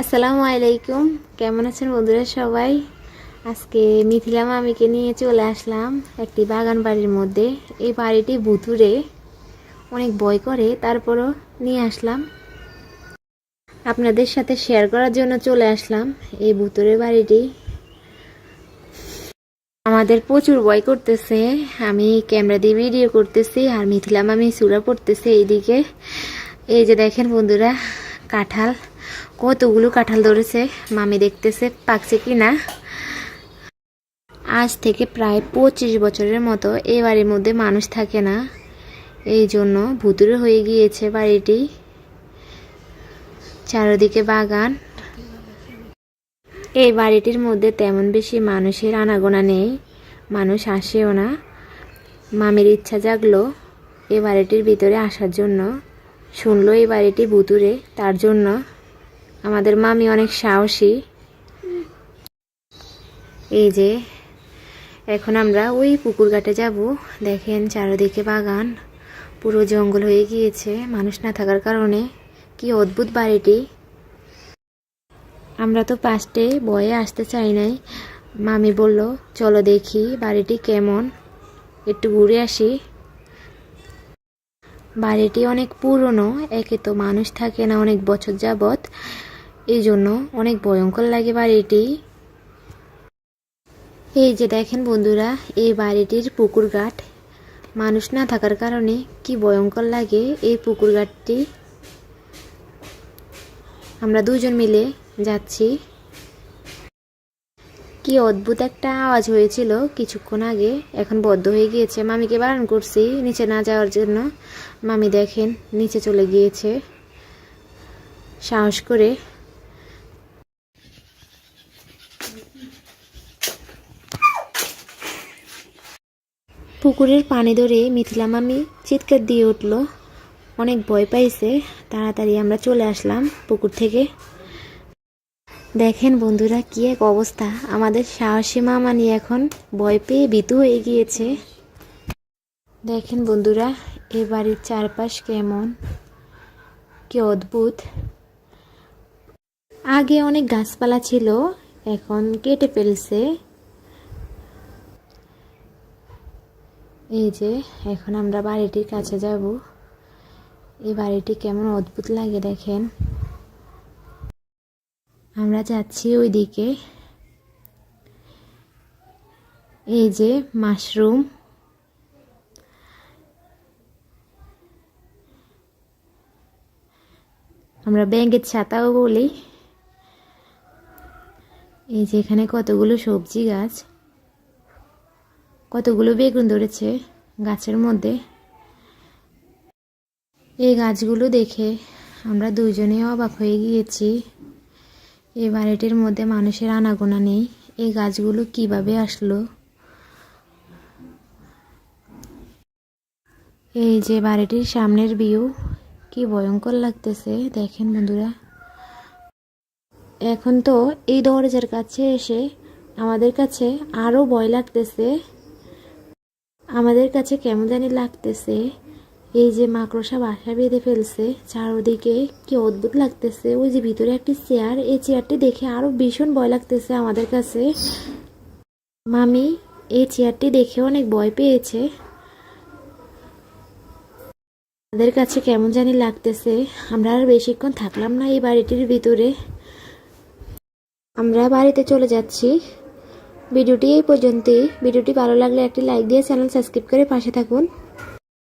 আসসালামু আলাইকুম। কেমন আছেন বন্ধুরা সবাই? আজকে মিথিলা মামিকে নিয়ে চলে আসলাম একটি বাগান বাড়ির মধ্যে। এই বাড়িটি ভুতুরে অনেক ভয় করে, তারপরও নিয়ে আসলাম। আপনাদের সাথে শেয়ার করার জন্য চলে আসলাম এই ভুতুরে বাড়িটি। আমাদের প্রচুর ভয় করতেছে। আমি ক্যামেরা দিয়ে ভিডিও করতেছি আর মিথিলা মামি সুরা পড়তেছে এইদিকে। এই যে দেখেন বন্ধুরা, কাঁঠাল। কতগুলো কাঁঠাল ধরেছে, মামি দেখতেছে, পাকছে কি না আজ থেকে প্রায় পঁচিশ বছরের মতো এই বাড়ির মধ্যে মানুষ থাকে না। এই জন্য ভুতুরে হয়ে গিয়েছে বাড়িটি। চারদিকে বাগান। এই বাড়িটির মধ্যে তেমন বেশি মানুষের আনাগোনা নেই। মানুষ আসেও না। মামির ইচ্ছা জাগলো এই বাড়িটির ভিতরে আসার জন্য। শুনলো এই বাড়িটি ভুতুরে তার জন্য। আমাদের মামি অনেক সাহসী। এই যে, এখন আমরা ওই পুকুর ঘাটে যাব। দেখেন চারিদিকে বাগান, পুরো জঙ্গল হয়ে গিয়েছে, মানুষ না থাকার কারণে। কি অদ্ভুত বাড়িটি। আমরা তো পাস্টে বয়ে আসতে চাই নাই। মামি বলল, চলো দেখি বাড়িটি কেমন। একটু ঘুরে আসি। বাড়িটি অনেক পুরনো, একে তো মানুষ থাকে না অনেক বছর যাবত এই জন্য অনেক ভয়ঙ্কর লাগে বাড়িটি। এই যে দেখেন বন্ধুরা, এই বাড়িটির পুকুর ঘাট। মানুষ না থাকার কারণে কি ভয়ঙ্কর লাগে এই পুকুর ঘাটটি। আমরা দুজন মিলে যাচ্ছি। কি অদ্ভুত একটা আওয়াজ হয়েছিল কিছুক্ষণ আগে, এখন বদ্ধ হয়ে গিয়েছে। মামিকে বারণ করছি নিচে না যাওয়ার জন্য। মামি দেখেন, নিচে চলে গিয়েছে। সাহস করে পুকুরের পানি ধরে মিথিলা মামি চিৎকার দিয়ে উঠল। অনেক ভয় পাইছে। তাড়াতাড়ি আমরা চলে আসলাম পুকুর থেকে। দেখেন বন্ধুরা কি এক অবস্থা। আমাদের সাহসী মামানি এখন ভয় পেয়ে ভীতু হয়ে গিয়েছে। দেখেন বন্ধুরা, এ বাড়ির চারপাশ কেমন। কি অদ্ভুত। আগে অনেক গাছপালা ছিল, এখন কেটে ফেলছে। এই যে, এখন আমরা বাড়িটির কাছে যাব। এই বাড়িটি কেমন অদ্ভুত লাগে দেখেন। আমরা যাচ্ছি ওইদিকে। এই যে, মাশরুম। আমরা ব্যাঙের ছাতাও বলি। এই যে, এখানে কতগুলো সবজি গাছ। কতগুলো বেগুন ধরেছে গাছের মধ্যে? এই গাছগুলো দেখে আমরা দুজনে অবাক হয়ে গিয়েছি। এই বাড়িটির মধ্যে মানুষের আনাগোনা নেই। এই গাছগুলো কীভাবে আসলো? এই যে বাড়িটির সামনের ভিউ, কি ভয়ঙ্কর লাগতেছে। দেখেন বন্ধুরা। এখন তো এই দরজার কাছে এসে আমাদের কাছে আরও ভয় লাগতেছে। আমাদের কাছে কেমন জানি লাগতেছে, এই যে মাকড়সা বাসা বেঁধে ফেলছে, চারোদিকে কি অদ্ভুত লাগতেছে। ওই যে ভিতরে একটি চেয়ার এই চেয়ারটি দেখে আরও ভীষণ ভয় লাগতেছে আমাদের কাছে। মামি, এই চেয়ারটি দেখে অনেক ভয় পেয়েছে। আমাদের কাছে কেমন জানি লাগতেছে, আমরা আর বেশিক্ষণ থাকলাম না এই বাড়িটির ভিতরে। আমরা বাড়িতে চলে যাচ্ছি। ভিডিওটি এই পর্যন্তই। ভিডিওটি ভালো লাগলে একটি লাইক দিয়ে চ্যানেল সাবস্ক্রাইব করে পাশে থাকুন।